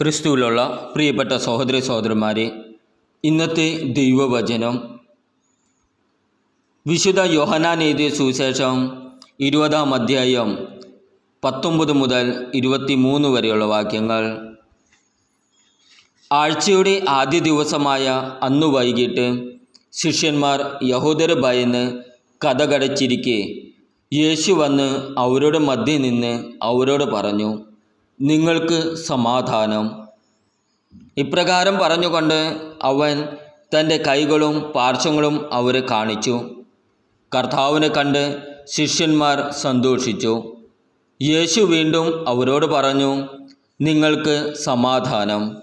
ക്രിസ്തുവിലുള്ള പ്രിയപ്പെട്ട സഹോദരി സഹോദരന്മാരെ ഇന്നത്തെ ദൈവവചനം. വിശുദ്ധ യോഹനാൻ എഴുതിയ സുവിശേഷം ഇരുപതാം അധ്യായം പത്തൊമ്പത് മുതൽ ഇരുപത്തി മൂന്ന് വരെയുള്ള വാക്യങ്ങൾ. ആഴ്ചയുടെ ആദ്യ ദിവസമായ അന്ന് വൈകിട്ട് ശിഷ്യന്മാർ യഹോദര ഭയന്ന് കഥകടച്ചിരിക്കെ യേശു വന്ന് അവരുടെ മധ്യേ നിന്ന് അവരോട് പറഞ്ഞു നിങ്ങൾക്ക് സമാധാനം. ഇപ്രകാരം പറഞ്ഞുകൊണ്ട് അവൻ തന്റെ കൈകളും പാർശ്വങ്ങളും അവരെ കാണിച്ചു. കർത്താവിനെ കണ്ട് ശിഷ്യന്മാർ സന്തോഷിച്ചു. യേശു വീണ്ടും അവരോട് പറഞ്ഞു നിങ്ങൾക്ക് സമാധാനം.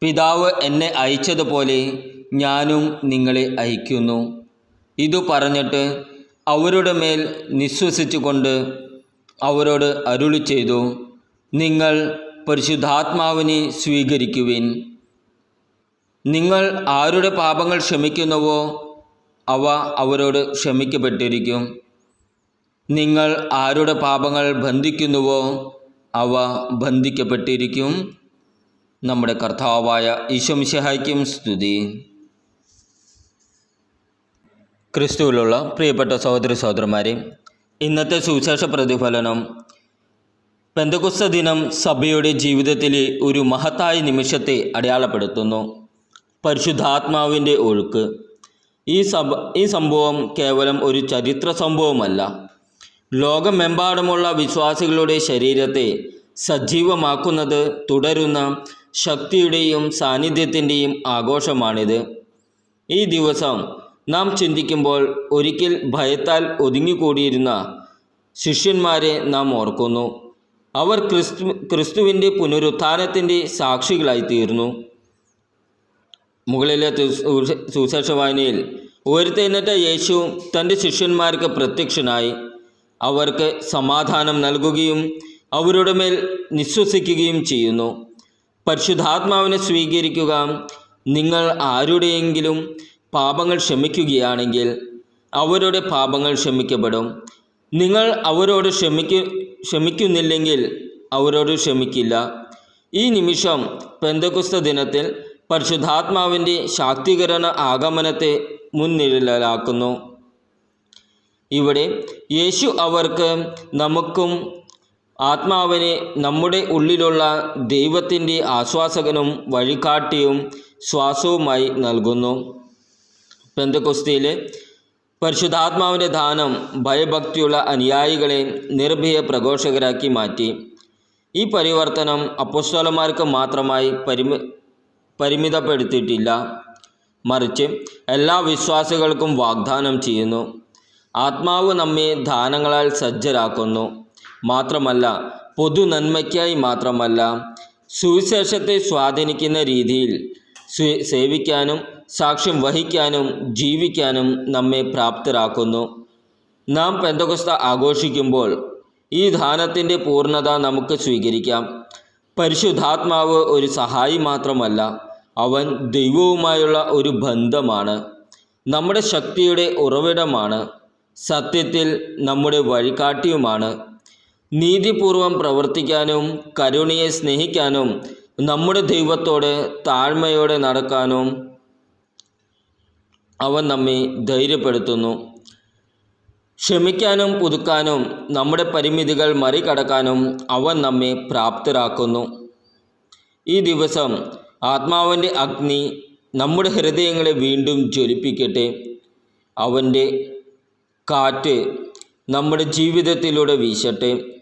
പിതാവ് എന്നെ അയച്ചതുപോലെ ഞാനും നിങ്ങളെ അയക്കുന്നു. ഇതു പറഞ്ഞിട്ട് അവരുടെ മേൽ നിശ്വസിച്ചുകൊണ്ട് അവരോട് അരുളി ചെയ്തു നിങ്ങൾ പരിശുദ്ധാത്മാവിനെ സ്വീകരിക്കുവിൻ. നിങ്ങൾ ആരുടെ പാപങ്ങൾ ക്ഷമിക്കുന്നുവോ അവ അവരോട് ക്ഷമിക്കപ്പെട്ടിരിക്കും. നിങ്ങൾ ആരുടെ പാപങ്ങൾ ബന്ധിക്കുന്നുവോ അവ ബന്ധിക്കപ്പെട്ടിരിക്കും. നമ്മുടെ കർത്താവായ ഈശംശഹായ്ക്കും സ്തുതി. ക്രിസ്തുവിലുള്ള പ്രിയപ്പെട്ട സഹോദരി സഹോദരന്മാരെ ഇന്നത്തെ സുവിശേഷ പ്രതിഫലനം പെന്തകുസ്ത ദിനം സഭയുടെ ജീവിതത്തിലെ ഒരു മഹത്തായ നിമിഷത്തെ അടയാളപ്പെടുത്തുന്നു. പരിശുദ്ധാത്മാവിന്റെ ഒഴുക്ക്. ഈ സഭ ഈ സംഭവം കേവലം ഒരു ചരിത്ര സംഭവമല്ല. ലോകമെമ്പാടുമുള്ള വിശ്വാസികളുടെ ശരീരത്തെ സജീവമാക്കുന്നത് തുടരുന്ന ശക്തിയുടെയും സാന്നിധ്യത്തിന്റെയും ആഘോഷമാണിത്. ഈ ദിവസം നാം ചിന്തിക്കുമ്പോൾ ഒരിക്കൽ ഭയത്താൽ ഒതുങ്ങിക്കൂടിയിരുന്ന ശിഷ്യന്മാരെ നാം ഓർക്കുന്നു. അവർ ക്രിസ്തു ക്രിസ്തുവിന്റെ പുനരുത്ഥാനത്തിന്റെ സാക്ഷികളായി തീർന്നു മുകളിലെ സുശേഷ വായനയിൽ ഉയർത്തെഴുന്നേറ്റ യേശു തന്റെ ശിഷ്യന്മാർക്ക് പ്രത്യക്ഷനായി. അവർക്ക് സമാധാനം നൽകുകയും അവരുടെ മേൽ നിശ്വസിക്കുകയും ചെയ്യുന്നു. പരിശുദ്ധാത്മാവിനെ സ്വീകരിക്കുക. നിങ്ങൾ ആരുടെയെങ്കിലും പാപങ്ങൾ ക്ഷമിക്കുകയാണെങ്കിൽ അവരുടെ പാപങ്ങൾ ക്ഷമിക്കപ്പെടും. നിങ്ങൾ അവരോട് ക്ഷമിക്കു ക്ഷമിക്കുന്നില്ലെങ്കിൽ അവരോട് ക്ഷമിക്കില്ല. ഈ നിമിഷം പെന്തകുസ്ത ദിനത്തിൽ പരിശുദ്ധാത്മാവിന്റെ ശാക്തീകരണ ആഗമനത്തെ മുൻനിഴലാക്കുന്നു. ഇവിടെ യേശു അവർക്ക് നമുക്കും ആത്മാവിനെ നമ്മുടെ ഉള്ളിലുള്ള ദൈവത്തിന്റെ ആശ്വാസകനും വഴികാട്ടിയും ശ്വാസവുമായി നൽകുന്നു. പെന്തകുസ്തിയിലെ പരിശുദ്ധാത്മാവിന്റെ ദാനം ഭയഭക്തിയുള്ള അനുയായികളെ നിർഭയ പ്രഘോഷകരാക്കി മാറ്റി. ഈ പരിവർത്തനം അപ്പസ്വലന്മാർക്ക് മാത്രമായി പരിമി പരിമിതപ്പെടുത്തിയിട്ടില്ല. മറിച്ച് എല്ലാ വിശ്വാസികൾക്കും വാഗ്ദാനം ചെയ്യുന്നു. ആത്മാവ് നമ്മെ ദാനങ്ങളാൽ സജ്ജരാക്കുന്നു. മാത്രമല്ല പൊതു നന്മയ്ക്കായി മാത്രമല്ല സുവിശേഷത്തെ സ്വാധീനിക്കുന്ന രീതിയിൽ സേവിക്കാനും സാക്ഷ്യം വഹിക്കാനും ജീവിക്കാനും നമ്മെ പ്രാപ്തരാക്കുന്നു. നാം പെന്തകുസ്ത ആഘോഷിക്കുമ്പോൾ ഈ ദാനത്തിന്റെ പൂർണത നമുക്ക് സ്വീകരിക്കാം. പരിശുദ്ധാത്മാവ് ഒരു സഹായി മാത്രമല്ല അവൻ ദൈവവുമായുള്ള ഒരു ബന്ധമാണ്. നമ്മുടെ ശക്തിയുടെ ഉറവിടമാണ്. സത്യത്തിൽ നമ്മുടെ വഴികാട്ടിയുമാണ്. നീതിപൂർവം പ്രവർത്തിക്കാനും കരുണയെ സ്നേഹിക്കാനും നമ്മുടെ ദൈവത്തോട് താഴ്മയോടെ നടക്കാനും അവൻ നമ്മെ ധൈര്യപ്പെടുത്തുന്നു. ക്ഷമിക്കാനും പുതുക്കാനും നമ്മുടെ പരിമിതികൾ മറികടക്കാനും അവൻ നമ്മെ പ്രാപ്തരാക്കുന്നു. ഈ ദിവസം ആത്മാവിന്റെ അഗ്നി നമ്മുടെ ഹൃദയങ്ങളെ വീണ്ടും ജ്വലിപ്പിക്കട്ടെ. അവന്റെ കാറ്റ് നമ്മുടെ ജീവിതത്തിലൂടെ വീശട്ടെ.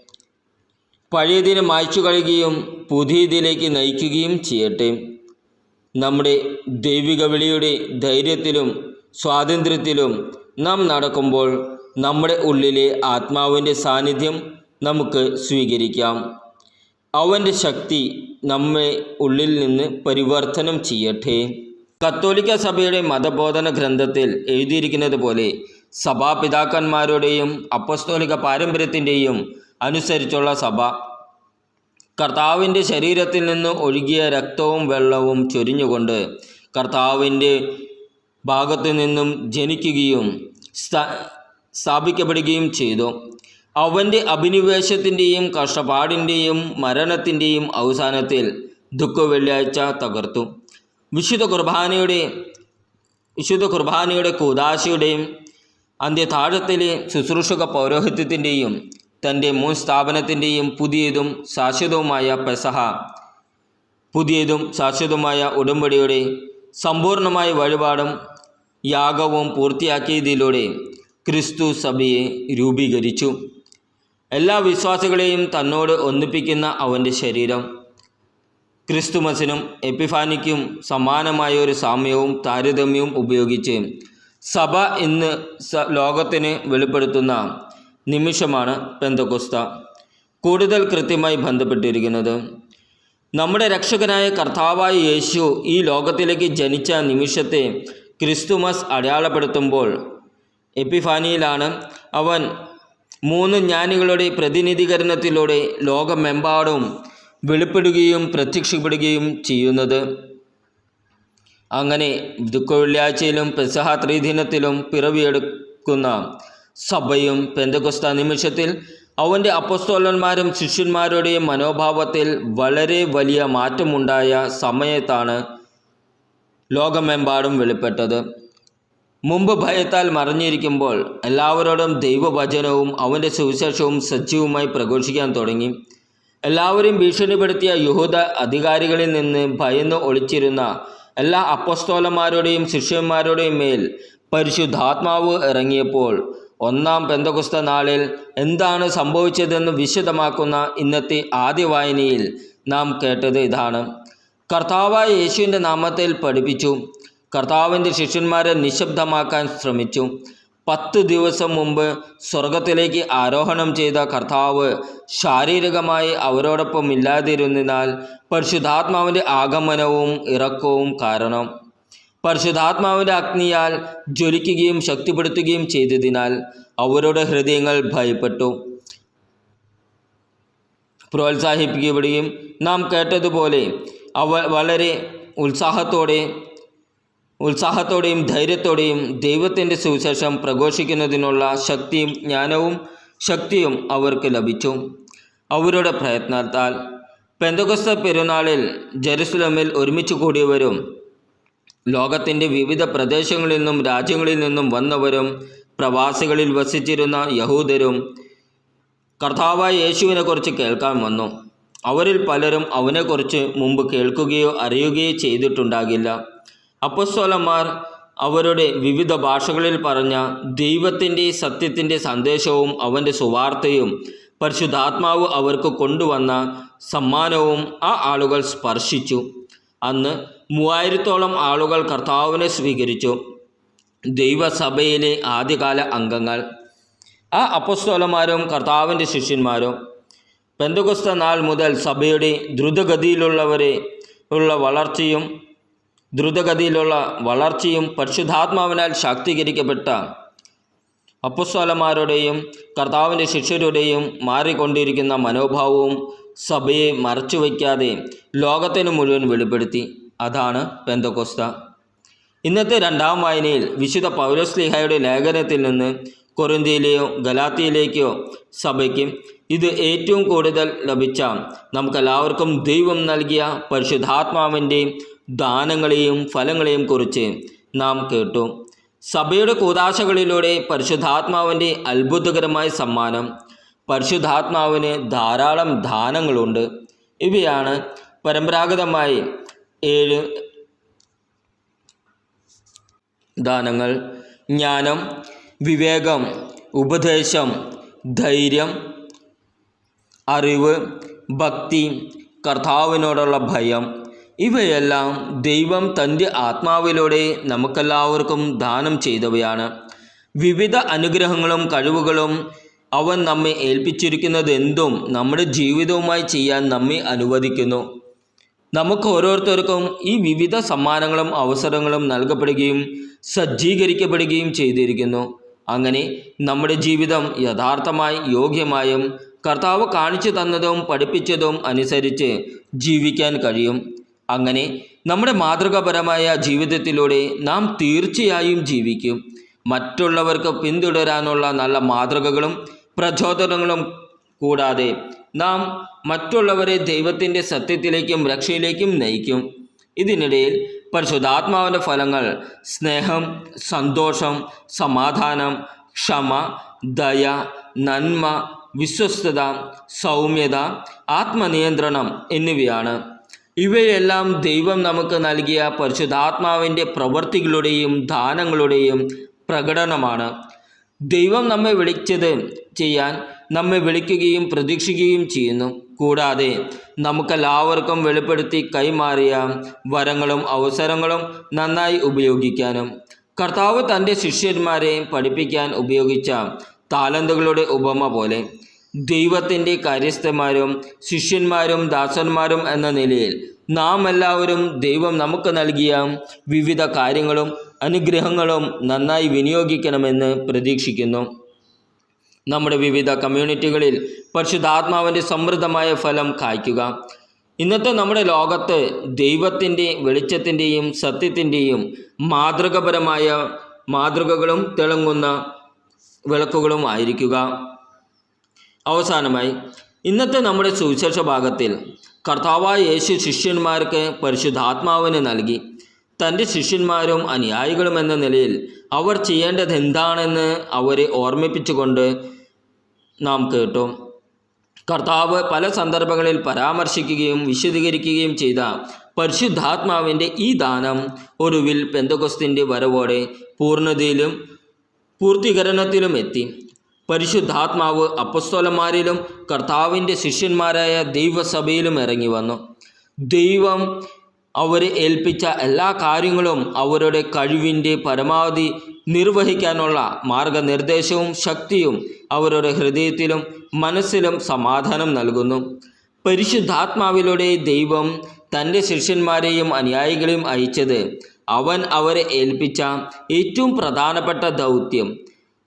പഴയതിനെ മായ്ച്ചു കളയുകയും പുതിയതിലേക്ക് നയിക്കുകയും ചെയ്യട്ടെ. നമ്മുടെ ദൈവിക വിളിയുടെ ധൈര്യത്തിലും സ്വാതന്ത്ര്യത്തിലും നാം നടക്കുമ്പോൾ നമ്മുടെ ഉള്ളിലെ ആത്മാവിന്റെ സാന്നിധ്യം നമുക്ക് സ്വീകരിക്കാം. അവന്റെ ശക്തി നമ്മെ ഉള്ളിൽ നിന്ന് പരിവർത്തനം ചെയ്യട്ടെ. കത്തോലിക്ക സഭയുടെ മതബോധന ഗ്രന്ഥത്തിൽ എഴുതിയിരിക്കുന്നത് പോലെ സഭാപിതാക്കന്മാരുടെയും അപ്പസ്തോലിക പാരമ്പര്യത്തിന്റെയും അനുസരിച്ചുള്ള സഭ. കർത്താവിന്റെ ശരീരത്തിൽ നിന്ന് ഒഴുകിയ രക്തവും വെള്ളവും ചൊരിഞ്ഞുകൊണ്ട് കർത്താവിന്റെ ഭാഗത്തു നിന്നും ജനിക്കുകയും സ്ഥാ- സ്ഥാപിക്കപ്പെടുകയും ചെയ്തു. അവന്റെ അഭിനിവേശത്തിന്റെയും കഷ്ടപ്പാടിന്റെയും മരണത്തിന്റെയും അവസാനത്തിൽ ദുഃഖ വെള്ളിയാഴ്ച തകർത്തു. വിശുദ്ധ കുർബാനയുടെ വിശുദ്ധ കുർബാനയുടെ കൂതാശയുടെയും അന്ത്യതാഴത്തിലെ ശുശ്രൂഷക പൗരോഹിത്യത്തിന്റെയും തന്റെ മുൻ സ്ഥാപനത്തിന്റെയും പുതിയതും ശാശ്വതവുമായ പെസഹ പുതിയതും ശാശ്വതവുമായ ഉടമ്പടിയുടെ സമ്പൂർണമായ വഴിപാടും യാഗവും പൂർത്തിയാക്കിയതിലൂടെ ക്രിസ്തു സഭയെ രൂപീകരിച്ചു. എല്ലാ വിശ്വാസികളെയും തന്നോട് ഒന്നിപ്പിക്കുന്ന അവന്റെ ശരീരം ക്രിസ്തുമസിനും എപ്പിഫാനിക്കും സമാനമായ ഒരു സാമ്യവും താരതമ്യവും ഉപയോഗിച്ച് സഭ ഇന്ന് ലോകത്തിന് വെളിപ്പെടുത്തുന്ന നിമിഷമാണ് പെന്തകുസ്ത കൂടുതൽ കൃത്യമായി ബന്ധപ്പെട്ടിരിക്കുന്നത്. നമ്മുടെ രക്ഷകനായ കർത്താവായ യേശു ഈ ലോകത്തിലേക്ക് ജനിച്ച നിമിഷത്തെ ക്രിസ്തുമസ് അടയാളപ്പെടുത്തുമ്പോൾ എപ്പിഫാനിയിലാണ് അവൻ മൂന്ന് ജ്ഞാനികളുടെ പ്രതിനിധീകരണത്തിലൂടെ ലോകമെമ്പാടും വെളിപ്പെടുകയും പ്രത്യക്ഷപ്പെടുകയും ചെയ്യുന്നത്. അങ്ങനെ ദുഃഖ വെള്ളിയാഴ്ചയിലും പെസഹ ത്രിദിനത്തിലും പിറവിയെടുക്കുന്ന സഭയും പെന്തകുസ്ത നിമിഷത്തിൽ അവന്റെ അപ്പസ്തോലന്മാരും ശിഷ്യന്മാരുടെയും മനോഭാവത്തിൽ വളരെ വലിയ മാറ്റമുണ്ടായ സമയത്താണ് ലോകമെമ്പാടും വെളിപ്പെട്ടത്. മുമ്പ് ഭയത്താൽ മറിഞ്ഞിരിക്കുമ്പോൾ എല്ലാവരോടും ദൈവവചനവും അവന്റെ സുവിശേഷവും സജീവമായി പ്രഘോഷിക്കാൻ തുടങ്ങി. എല്ലാവരും ഭീഷണിപ്പെടുത്തിയ യഹൂദ അധികാരികളിൽ നിന്ന് ഭയന്ന് ഒളിച്ചിരുന്ന എല്ലാ അപ്പസ്തോലന്മാരുടെയും ശിഷ്യന്മാരുടെയും മേൽ പരിശുദ്ധാത്മാവ് ഇറങ്ങിയപ്പോൾ ഒന്നാം പെന്തകുസ്ത നാളിൽ എന്താണ് സംഭവിച്ചതെന്ന് വിശദമാക്കുന്ന ഇന്നത്തെ ആദ്യ വായനയിൽ നാം കേട്ടത് ഇതാണ്. കർത്താവായ യേശുവിന്റെ നാമത്തിൽ പഠിപ്പിച്ചു. കർത്താവിന്റെ ശിഷ്യന്മാരെ നിശബ്ദമാക്കാൻ ശ്രമിച്ചു. പത്ത് ദിവസം മുമ്പ് സ്വർഗത്തിലേക്ക് ആരോഹണം ചെയ്ത കർത്താവ് ശാരീരികമായി അവരോടൊപ്പം ഇല്ലാതിരുന്നതിനാൽ പരിശുദ്ധാത്മാവിന്റെ ആഗമനവും ഇറക്കവും കാരണം പരിശുദ്ധാത്മാവിന്റെ അഗ്നിയാൽ ജ്വലിക്കുകയും ശക്തിപ്പെടുത്തുകയും ചെയ്തതിനാൽ അവരുടെ ഹൃദയങ്ങൾ ഭയപ്പെട്ടു. പ്രോത്സാഹിപ്പിക്കപ്പെടുകയും നാം കേട്ടതുപോലെ അവ വളരെ ഉത്സാഹത്തോടെ ഉത്സാഹത്തോടെയും ധൈര്യത്തോടെയും ദൈവത്തിന്റെ സുവിശേഷം പ്രഘോഷിക്കുന്നതിനുള്ള ശക്തിയും ജ്ഞാനവും ശക്തിയും അവർക്ക് ലഭിച്ചു. അവരുടെ പ്രയത്നത്താൽ പെന്തകസ്ത പെരുന്നാളിൽ ജെറുസലമിൽ ഒരുമിച്ച് കൂടിയവരും ലോകത്തിന്റെ വിവിധ പ്രദേശങ്ങളിൽ നിന്നും രാജ്യങ്ങളിൽ നിന്നും വന്നവരും പ്രവാസികളിൽ വസിച്ചിരുന്ന യഹൂദരും കർത്താവായ യേശുവിനെക്കുറിച്ച് കേൾക്കാൻ വന്നു. അവരിൽ പലരും അവനെക്കുറിച്ച് മുമ്പ് കേൾക്കുകയോ അറിയുകയോ ചെയ്തിട്ടുണ്ടാകില്ല. അപ്പസ്തോലന്മാർ അവരുടെ വിവിധ ഭാഷകളിൽ പറഞ്ഞ ദൈവത്തിന്റെ സത്യത്തിന്റെ സന്ദേശവും അവന്റെ സുവാർത്തയും പരിശുദ്ധാത്മാവ് അവർക്ക് കൊണ്ടുവന്ന സമ്മാനവും ആ ആളുകൾ സ്പർശിച്ചു. അന്ന് മൂവായിരത്തോളം ആളുകൾ കർത്താവിനെ സ്വീകരിച്ചു. ദൈവസഭയിലെ ആദ്യകാല അംഗങ്ങൾ. ആ അപ്പസ്തോലന്മാരും കർത്താവിന്റെ ശിഷ്യന്മാരും പെന്തകുസ്ത നാൾ മുതൽ സഭയുടെ ദ്രുതഗതിയിലുള്ളവരെ ഉള്ള വളർച്ചയും ദ്രുതഗതിയിലുള്ള വളർച്ചയും പരിശുദ്ധാത്മാവിനാൽ ശാക്തീകരിക്കപ്പെട്ട അപ്പസ്തോലന്മാരുടെയും കർത്താവിന്റെ ശിഷ്യരുടെയും മാറിക്കൊണ്ടിരിക്കുന്ന മനോഭാവവും സഭയെ മറച്ചുവയ്ക്കാതെ ലോകത്തിന് മുഴുവൻ വെളിപ്പെടുത്തി. അതാണ് പെന്തകോസ്ത ഇന്നത്തെ രണ്ടാം വായനയിൽ വിശുദ്ധ പൗരസ്ലിഹയുടെ ലേഖനത്തിൽ നിന്ന് കൊറിന്തിയിലെയോ ഗലാത്തിയിലേക്കോ സഭയ്ക്ക് ഇത് ഏറ്റവും കൂടുതൽ ലഭിച്ച നമുക്കെല്ലാവർക്കും ദൈവം നൽകിയ പരിശുദ്ധാത്മാവിന്റെയും ദാനങ്ങളെയും ഫലങ്ങളെയും കുറിച്ച് നാം കേട്ടു. സഭയുടെ കൂതാശകളിലൂടെ പരിശുദ്ധാത്മാവിന്റെ അത്ഭുതകരമായ സമ്മാനം പരിശുദ്ധാത്മാവിന് ധാരാളം ദാനങ്ങളുണ്ട്. ഇവയാണ് പരമ്പരാഗതമായി ഏഴ് ദാനങ്ങൾ ജ്ഞാനം വിവേകം ഉപദേശം ധൈര്യം അറിവ് ഭക്തി കർത്താവിനോടുള്ള ഭയം. ഇവയെല്ലാം ദൈവം തന്റെ ആത്മാവിലൂടെ നമുക്കെല്ലാവർക്കും ദാനം ചെയ്തവയാണ്. വിവിധ അനുഗ്രഹങ്ങളും കഴിവുകളും അവൻ നമ്മെ ഏൽപ്പിച്ചിരിക്കുന്നത് എന്തും നമ്മുടെ ജീവിതവുമായി ചെയ്യാൻ നമ്മെ അനുവദിക്കുന്നു. നമുക്ക് ഓരോരുത്തർക്കും ഈ വിവിധ സമ്മാനങ്ങളും അവസരങ്ങളും നൽകപ്പെടുകയും സജ്ജീകരിക്കപ്പെടുകയും ചെയ്തിരിക്കുന്നു. അങ്ങനെ നമ്മുടെ ജീവിതം യഥാർത്ഥമായി യോഗ്യമായും കർത്താവ് കാണിച്ചു തന്നതും പഠിപ്പിച്ചതും അനുസരിച്ച് ജീവിക്കാൻ കഴിയും. അങ്ങനെ നമ്മുടെ മാതൃകാപരമായ ജീവിതത്തിലൂടെ നാം തീർച്ചയായും ജീവിക്കും. മറ്റുള്ളവർക്ക് പിന്തുടരാനുള്ള നല്ല മാതൃകകളും പ്രചോദനങ്ങളും കൂടാതെ നാം മറ്റുള്ളവരെ ദൈവത്തിന്റെ സത്യത്തിലേക്കും രക്ഷയിലേക്കും നയിക്കും. ഇതിനിടയിൽ പരിശുദ്ധാത്മാവിന്റെ ഫലങ്ങൾ സ്നേഹം സന്തോഷം സമാധാനം ക്ഷമ ദയ നന്മ വിശ്വസ്തത സൗമ്യത ആത്മനിയന്ത്രണം എന്നിവയാണ്. ഇവയെല്ലാം ദൈവം നമുക്ക് നൽകിയ പരിശുദ്ധാത്മാവിന്റെ പ്രവൃത്തികളുടെയും ദാനങ്ങളുടെയും പ്രകടനമാണ്. ദൈവം നമ്മെ വിളിച്ചത് ചെയ്യാൻ നമ്മെ വിളിക്കുകയും പ്രതീക്ഷിക്കുകയും ചെയ്യുന്നു. കൂടാതെ നമുക്കെല്ലാവർക്കും വെളിപ്പെടുത്തി കൈമാറിയ വരങ്ങളും അവസരങ്ങളും നന്നായി ഉപയോഗിക്കാനും കർത്താവ് തന്റെ ശിഷ്യന്മാരെ പഠിപ്പിക്കാൻ ഉപയോഗിച്ച താലന്തുകളുടെ ഉപമ പോലെ ദൈവത്തിന്റെ കാര്യസ്ഥന്മാരും ശിഷ്യന്മാരും ദാസന്മാരും എന്ന നിലയിൽ നാം എല്ലാവരും ദൈവം നമുക്ക് നൽകിയ വിവിധ കാര്യങ്ങളും അനുഗ്രഹങ്ങളും നന്നായി വിനിയോഗിക്കണമെന്ന് പ്രതീക്ഷിക്കുന്നു. നമ്മുടെ വിവിധ കമ്മ്യൂണിറ്റികളിൽ പരിശുദ്ധാത്മാവിന്റെ സമൃദ്ധമായ ഫലം കായ്ക്കുക. ഇന്നത്തെ നമ്മുടെ ലോകത്ത് ദൈവത്തിന്റെ വെളിച്ചത്തിന്റെയും സത്യത്തിന്റെയും മാതൃകപരമായ മാതൃകകളും തിളങ്ങുന്ന വിളക്കുകളും ആയിരിക്കുക. അവസാനമായി ഇന്നത്തെ നമ്മുടെ സുവിശേഷ ഭാഗത്തിൽ കർത്താവായ യേശു ശിഷ്യന്മാർക്ക് പരിശുദ്ധാത്മാവിനെ നൽകി. തന്റെ ശിഷ്യന്മാരും അനുയായികളും എന്ന നിലയിൽ അവർ ചെയ്യേണ്ടത് എന്താണെന്ന് അവരെ ഓർമ്മിപ്പിച്ചുകൊണ്ട് നാം കേട്ടു. കർത്താവ് പല സന്ദർഭങ്ങളിൽ പരാമർശിക്കുകയും വിശദീകരിക്കുകയും ചെയ്ത പരിശുദ്ധാത്മാവിന്റെ ഈ ദാനം ഒടുവിൽ പെന്തകൊസ്തിന്റെ വരവോടെ പൂർണതയിലും പൂർത്തീകരണത്തിലും എത്തി. പരിശുദ്ധാത്മാവ് അപ്പസ്തോലന്മാരിലും കർത്താവിന്റെ ശിഷ്യന്മാരായ ദൈവസഭയിലും ഇറങ്ങി വന്നു. ദൈവം അവരെ ഏൽപ്പിച്ച എല്ലാ കാര്യങ്ങളും അവരുടെ കഴിവിന്റെ പരമാവധി നിർവഹിക്കാനുള്ള മാർഗനിർദ്ദേശവും ശക്തിയും അവരുടെ ഹൃദയത്തിലും മനസ്സിലും സമാധാനം നൽകുന്നു. പരിശുദ്ധാത്മാവിലൂടെ ദൈവം തന്റെ ശിഷ്യന്മാരെയും അനുയായികളെയും അയച്ചത് അവൻ അവരെ ഏൽപ്പിച്ച ഏറ്റവും പ്രധാനപ്പെട്ട ദൗത്യം.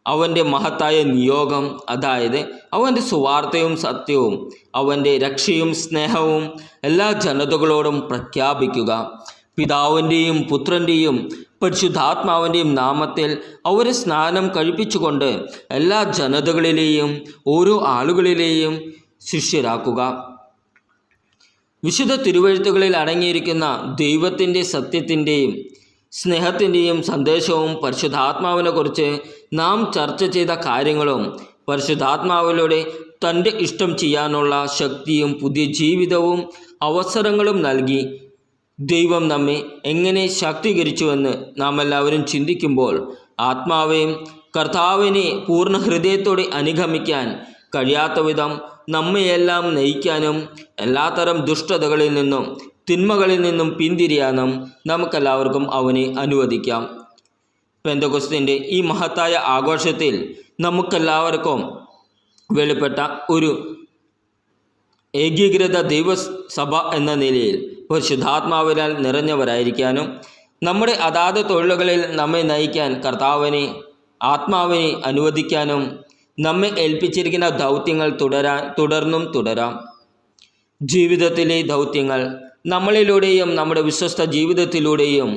അവന്റെ മഹത്തായ നിയോഗം അതായത് അവന്റെ സുവാർത്തയും സത്യവും അവന്റെ രക്ഷയും സ്നേഹവും എല്ലാ ജനതകളോടും പ്രഖ്യാപിക്കുക. പിതാവിന്റെയും പുത്രന്റെയും പരിശുദ്ധാത്മാവിന്റെയും നാമത്തിൽ അവരെ സ്നാനം കഴിപ്പിച്ചുകൊണ്ട് എല്ലാ ജനതകളിലെയും ഓരോ ആളുകളിലെയും ശിഷ്യരാക്കുക. വിശുദ്ധ തിരുവഴുത്തുകളിൽ അടങ്ങിയിരിക്കുന്ന ദൈവത്തിന്റെ സത്യത്തിന്റെയും സ്നേഹത്തിന്റെയും സന്ദേശവും പരിശുദ്ധാത്മാവിനെ കുറിച്ച് നാം ചർച്ച ചെയ്ത കാര്യങ്ങളും പരിശുദ്ധാത്മാവിലൂടെ തന്റെ ഇഷ്ടം ചെയ്യാനുള്ള ശക്തിയും പുതിയ ജീവിതവും അവസരങ്ങളും നൽകി ദൈവം നമ്മെ എങ്ങനെ ശാക്തീകരിച്ചുവെന്ന് നാം എല്ലാവരും ചിന്തിക്കുമ്പോൾ ആത്മാവേയും കർത്താവിനെ പൂർണ ഹൃദയത്തോടെ അനുഗമിക്കാൻ കഴിയാത്ത വിധം നമ്മയെല്ലാം നയിക്കാനും എല്ലാത്തരം ദുഷ്ടതകളിൽ നിന്നും തിന്മകളിൽ നിന്നും പിന്തിരിയാനും നമുക്കെല്ലാവർക്കും അവനെ അനുവദിക്കാം. പെന്തകുസ്തിന്റെ ഈ മഹത്തായ ആഘോഷത്തിൽ നമുക്കെല്ലാവർക്കും വെളിപ്പെട്ട ഒരു ഏകീകൃത ദൈവസഭ എന്ന നിലയിൽ ഒരു പരിശുദ്ധാത്മാവിനാൽ നിറഞ്ഞവരായിരിക്കാനും നമ്മുടെ അതാത് തൊഴിലുകളിൽ നമ്മെ നയിക്കാൻ കർത്താവിനെ ആത്മാവിനെ അനുവദിക്കാനും നമ്മെ ഏൽപ്പിച്ചിരിക്കുന്ന ദൗത്യങ്ങൾ തുടരാൻ തുടർന്നും തുടരാം. ജീവിതത്തിലെ ദൗത്യങ്ങൾ നമ്മളിലൂടെയും നമ്മുടെ വിശ്വസ്ത ജീവിതത്തിലൂടെയും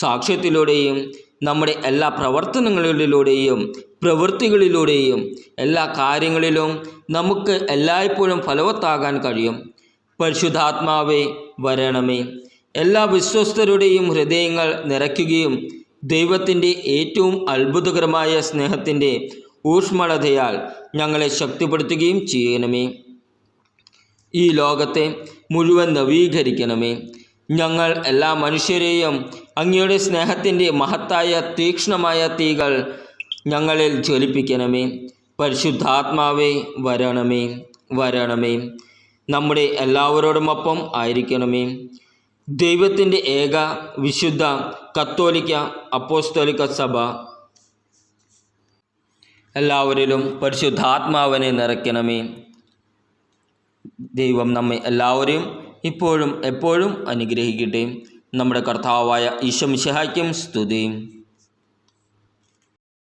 സാക്ഷ്യത്തിലൂടെയും നമ്മുടെ എല്ലാ പ്രവർത്തനങ്ങളിലൂടെയും പ്രവൃത്തികളിലൂടെയും എല്ലാ കാര്യങ്ങളിലും നമുക്ക് എല്ലായ്പ്പോഴും ഫലവത്താകാൻ കഴിയും. പരിശുദ്ധാത്മാവെ വരണമേ. എല്ലാ വിശ്വസ്തരുടെയും ഹൃദയങ്ങൾ നിറയ്ക്കുകയും ദൈവത്തിന്റെ ഏറ്റവും അത്ഭുതകരമായ സ്നേഹത്തിന്റെ ഊഷ്മളതയാൽ ഞങ്ങളെ ശക്തിപ്പെടുത്തുകയും ചെയ്യണമേ. ഈ ലോകത്തെ മുഴുവൻ നവീകരിക്കണമേ. ഞങ്ങൾ എല്ലാ മനുഷ്യരെയും അങ്ങയുടെ സ്നേഹത്തിന്റെ മഹത്തായ തീക്ഷ്ണമായ തീകൾ ഞങ്ങളിൽ ജ്വലിപ്പിക്കണമേ. പരിശുദ്ധാത്മാവേ വരണമേ വരണമേ. നമ്മുടെ എല്ലാവരോടുമൊപ്പം ആയിരിക്കണമേ. ദൈവത്തിന്റെ ഏക വിശുദ്ധ കത്തോലിക്ക അപ്പോസ്തോലിക്ക സഭ എല്ലാവരിലും പരിശുദ്ധാത്മാവിനെ നിറയ്ക്കണമേ. ദൈവം നമ്മെ എല്ലാവരെയും ഇപ്പോഴും എപ്പോഴും അനുഗ്രഹിക്കട്ടെ. നമ്മുടെ കർത്താവായ ഈശോ മിശിഹായ്ക്കും സ്തുതിയും